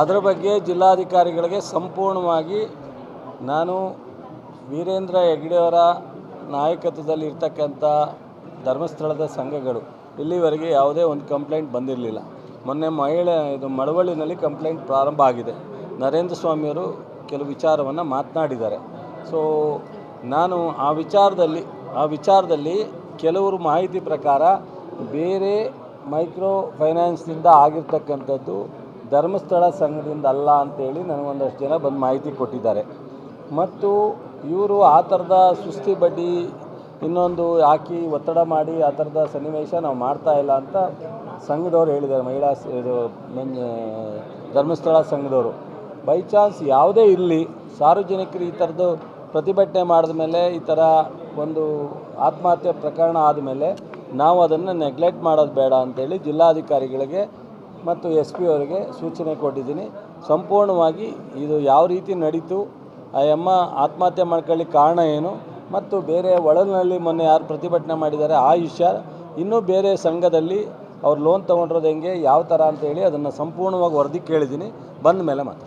ಅದರ ಬಗ್ಗೆ ಜಿಲ್ಲಾಧಿಕಾರಿಗಳಿಗೆ ಸಂಪೂರ್ಣವಾಗಿ ನಾನು ವೀರೇಂದ್ರ ಹೆಗ್ಡೆಯವರ ನಾಯಕತ್ವದಲ್ಲಿ ಇರ್ತಕ್ಕಂಥ ಧರ್ಮಸ್ಥಳದ ಸಂಘಗಳು ಇಲ್ಲಿವರೆಗೆ ಯಾವುದೇ ಒಂದು ಕಂಪ್ಲೇಂಟ್ ಬಂದಿರಲಿಲ್ಲ. ಮೊನ್ನೆ ಮಹಿಳೆ ಇದು ಮಳವಳ್ಳಿನಲ್ಲಿ ಕಂಪ್ಲೇಂಟ್ ಪ್ರಾರಂಭ ಆಗಿದೆ. ನರೇಂದ್ರ ಸ್ವಾಮಿಯವರು ಕೆಲವು ವಿಚಾರವನ್ನು ಮಾತನಾಡಿದ್ದಾರೆ. ಸೊ ನಾನು ಆ ವಿಚಾರದಲ್ಲಿ ಆ ವಿಚಾರದಲ್ಲಿ ಕೆಲವರು ಮಾಹಿತಿ ಪ್ರಕಾರ ಬೇರೆ ಮೈಕ್ರೋ ಫೈನಾನ್ಸ್ನಿಂದ ಆಗಿರ್ತಕ್ಕಂಥದ್ದು ಧರ್ಮಸ್ಥಳ ಸಂಘದಿಂದ ಅಲ್ಲ ಅಂತೇಳಿ ನನಗೊಂದಷ್ಟು ಜನ ಬಂದು ಮಾಹಿತಿ ಕೊಟ್ಟಿದ್ದಾರೆ. ಮತ್ತು ಇವರು ಆ ಥರದ ಸುಸ್ತಿ ಬಡ್ಡಿ ಇನ್ನೊಂದು ಹಾಕಿ ಒತ್ತಡ ಮಾಡಿ ಆ ಥರದ ಸನ್ನಿವೇಶ ನಾವು ಮಾಡ್ತಾ ಇಲ್ಲ ಅಂತ ಸಂಘದವ್ರು ಹೇಳಿದ್ದಾರೆ, ಮಹಿಳಾ ಇದು ಧರ್ಮಸ್ಥಳ ಸಂಘದವರು. ಬೈ ಚಾನ್ಸ್ ಯಾವುದೇ ಇರಲಿ, ಸಾರ್ವಜನಿಕರು ಈ ಥರದ್ದು ಪ್ರತಿಭಟನೆ ಮಾಡಿದ ಮೇಲೆ ಈ ಥರ ಒಂದು ಆತ್ಮಹತ್ಯೆ ಪ್ರಕರಣ ಆದಮೇಲೆ ನಾವು ಅದನ್ನು ನೆಗ್ಲೆಕ್ಟ್ ಮಾಡೋದು ಬೇಡ ಅಂತೇಳಿ ಜಿಲ್ಲಾಧಿಕಾರಿಗಳಿಗೆ ಮತ್ತು ಎಸ್ ಪಿ ಅವರಿಗೆ ಸೂಚನೆ ಕೊಟ್ಟಿದ್ದೀನಿ. ಸಂಪೂರ್ಣವಾಗಿ ಇದು ಯಾವ ರೀತಿ ನಡೀತು, ಆ ಅಮ್ಮ ಆತ್ಮಹತ್ಯೆ ಮಾಡ್ಕೊಳ್ಳಿ ಕಾರಣ ಏನು, ಮತ್ತು ಬೇರೆ ಒಳಲಿನಲ್ಲಿ ಮೊನ್ನೆ ಯಾರು ಪ್ರತಿಭಟನೆ ಮಾಡಿದ್ದಾರೆ, ಆ ವಿಷಯ ಇನ್ನೂ ಬೇರೆ ಸಂಘದಲ್ಲಿ ಅವ್ರು ಲೋನ್ ತೊಗೊಂಡಿರೋದು ಹೆಂಗೆ, ಯಾವ ಥರ ಅಂತೇಳಿ ಅದನ್ನು ಸಂಪೂರ್ಣವಾಗಿ ವರದಿ ಕೇಳಿದ್ದೀನಿ. ಬಂದ ಮೇಲೆ ಮಾತ್ರ